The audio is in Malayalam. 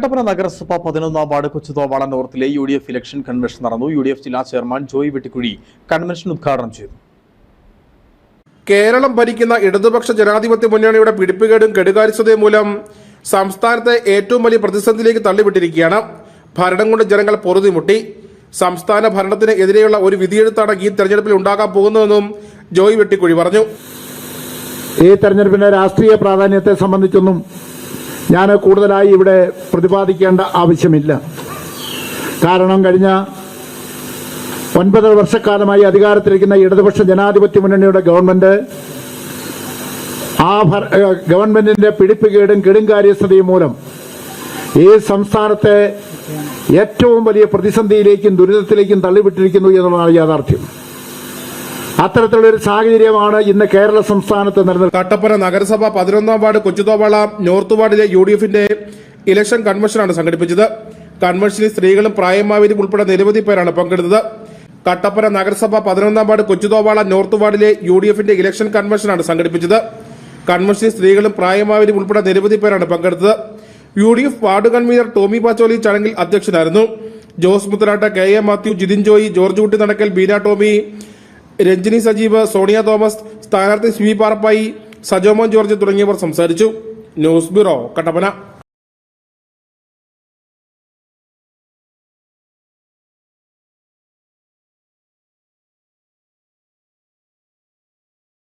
കട്ടപ്പന നഗരസഭ പതിനൊന്നാം ward Kochuthovala നോർത്തിലെ U D F election convention നടന്നു. യു ഡി എഫ് ജില്ലാ ചെയർമാൻ ജോയ് വെട്ടിക്കുഴി കൺവെൻഷൻ ഉദ്ഘാടനം ചെയ്തു. കേരളം ഭരിക്കുന്ന ഇടതുപക്ഷ ജനാധിപത്യ മുന്നണിയുടെ പിടിപ്പുകേടും കെടുകാര്യസ്ഥതയും മൂലം സംസ്ഥാനത്തെ ഏറ്റവും വലിയ പ്രതിസന്ധിയിലേക്ക് തള്ളിവിട്ടിരിക്കുകയാണ്. ഭരണം കൊണ്ട് ജനങ്ങൾ പൊറുതിമുട്ടി. സംസ്ഥാന ഭരണത്തിന് എതിരെയുള്ള ഒരു വിധിയെഴുത്താണ് ഈ തെരഞ്ഞെടുപ്പിൽ ഉണ്ടാകാൻ പോകുന്നതെന്നും ജോയ് വെട്ടിക്കുഴി പറഞ്ഞു. ഈ തെരഞ്ഞെടുപ്പിന്റെ രാഷ്ട്രീയ പ്രാധാന്യത്തെ സംബന്ധിച്ചൊന്നും ഞാൻ കൂടുതലായി ഇവിടെ പ്രതിപാദിക്കേണ്ട ആവശ്യമില്ല. കാരണം കഴിഞ്ഞ ഒൻപത് വർഷക്കാലമായി അധികാരത്തിലിരിക്കുന്ന ഇടതുപക്ഷ ജനാധിപത്യ മുന്നണിയുടെ ഗവൺമെന്റ് ആ ഗവൺമെന്റിന്റെ പിടിപ്പുകേടും കെടുങ്കാര്യസ്ഥതയും മൂലം ഈ സംസ്ഥാനത്തെ ഏറ്റവും വലിയ പ്രതിസന്ധിയിലേക്കും ദുരിതത്തിലേക്കും തള്ളിവിട്ടിരിക്കുന്നു എന്നുള്ളതാണ് യാഥാർത്ഥ്യം. അത്തരത്തിലുള്ള ഒരു സാഹചര്യമാണ് ഇന്ന് കേരള സംസ്ഥാനത്ത് നിലനിൽക്കുന്നത്. കട്ടപ്പന നഗരസഭ പതിനൊന്നാം വാർഡ് കൊച്ചുതോവാള നോർത്ത് വാർഡിലെ യു ഡി എഫിന്റെ ഇലക്ഷൻ കൺവെൻഷനാണ് സംഘടിപ്പിച്ചത്. കൺവെൻഷനിൽ സ്ത്രീകളും പ്രായമായവരും ഉൾപ്പെടെ നിരവധി പേരാണ് പങ്കെടുത്തത്. കട്ടപ്പന നഗരസഭ പതിനൊന്നാം വാർഡ് കൊച്ചുതോവാള നോർത്ത് വാർഡിലെ യു ഡി എഫിന്റെ ഇലക്ഷൻ കൺവെൻഷനാണ് സംഘടിപ്പിച്ചത്. കൺവെൻഷനിൽ സ്ത്രീകളും പ്രായമായവരും ഉൾപ്പെടെ നിരവധി പേരാണ് പങ്കെടുത്തത്. U D F ward convener Tomy Pacholi ചടങ്ങിൽ അധ്യക്ഷനായിരുന്നു. ജോസ് മുത്തലാട്ട കെ എ മാത്യു ജിതിൻ ജോയി ജോർജ് കുട്ടി നടക്കൽ ബീന ടോമി രഞ്ജിനി സജീവ് സോണിയ തോമസ് സ്ഥാനാർത്ഥി സ്വി പാറപ്പായി സജോമോൻ ജോർജ് തുടങ്ങിയവർ സംസാരിച്ചു. News bureau Kattappana.